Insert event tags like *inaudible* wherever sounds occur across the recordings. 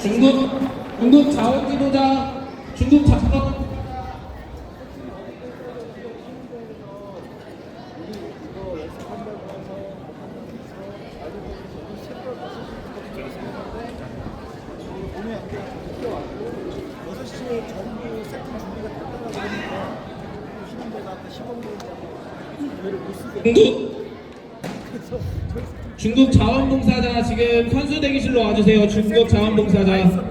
중국 중국 자원 지도자 중국 자원 보면 이렇게 왔고 6시에 전부 세팅 준비가. 됐다가 보니까 오시는 데가 아까 10원 저희를 못 쓰게 중국 중국 자원봉사자 지금 선수 대기실로 와주세요. 중국 자원봉사자. 그래서 좀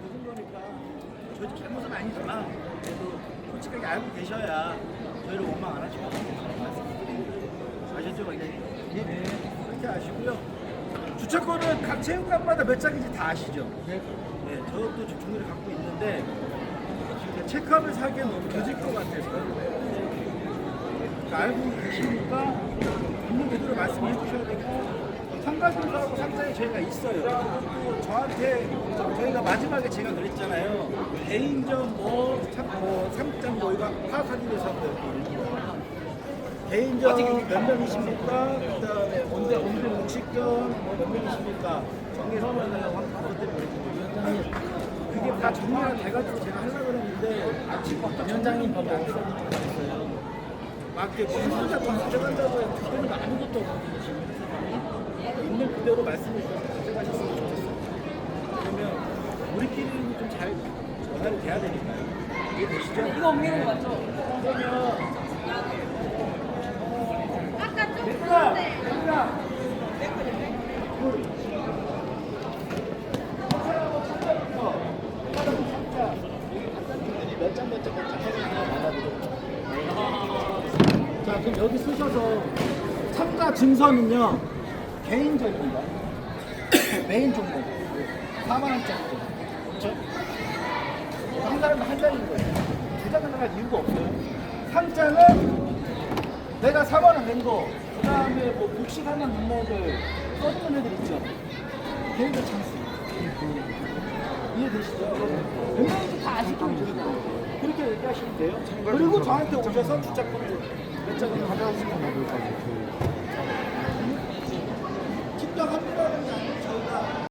늦은 거니까 저희도 잘못은 아니지만 그래도 솔직하게 알고 계셔야 저희를 원망 안 하시고 아셨죠? 예, 네. 그렇게 아시고요. 주차권은 각 체육관마다 몇 장인지 다 아시죠? 네. 저도 좀 종이를 갖고 있는데 체크업을 사기엔 너무 늦을 것 같아서 알고 계시니까 있는 그대로 말씀해 주셔야 되고 참가준사하고 상장이 저희가 있어요. 또 저한테 저희가 마지막에 제가 그랬잖아요. 개인전 뭐, 참, 뭐 상장 뭐 이거 파악하기 위해서 한. 개인전 몇 명이십니까? 그 다음에 온대 온대 명이십니까? 보내달라고 한 그것 때문에 그랬거든요. 그게 다 정리가 돼가지고 제가 하려고 아침부터 위원장님 법이 안 이렇게 뭐 혼자도 가져간다고 해서 그때는 아무것도 없거든요. 지금. 있는 그대로 말씀해 주셔서 가져가셨으면 좋겠어요. 그러면 우리끼리는 좀 잘 전달이 돼야 되니까요. 이해되시죠? 이거 옮기는 거 맞죠? 그러면 아까 좀 그런데 자, 그럼 여기 쓰셔서 참가 증서는요 개인적입니다. *coughs* 메인 종목 4만 원짜리. 그렇죠? 한 사람도 한 장인 거예요. 두 장은 나갈 이유가 없어요. 상장은 내가 4만 원 낸 거, 그 다음에 뭐 복식 하나 넣는 애들, 써주는 애들 있죠. 걔네들 찬스. 이해되시죠? 웬만해서 다 아실 거예요. 그렇게 얘기하시면 돼요. 그리고 저한테 오셔서 주차권을 몇 장을 가져오시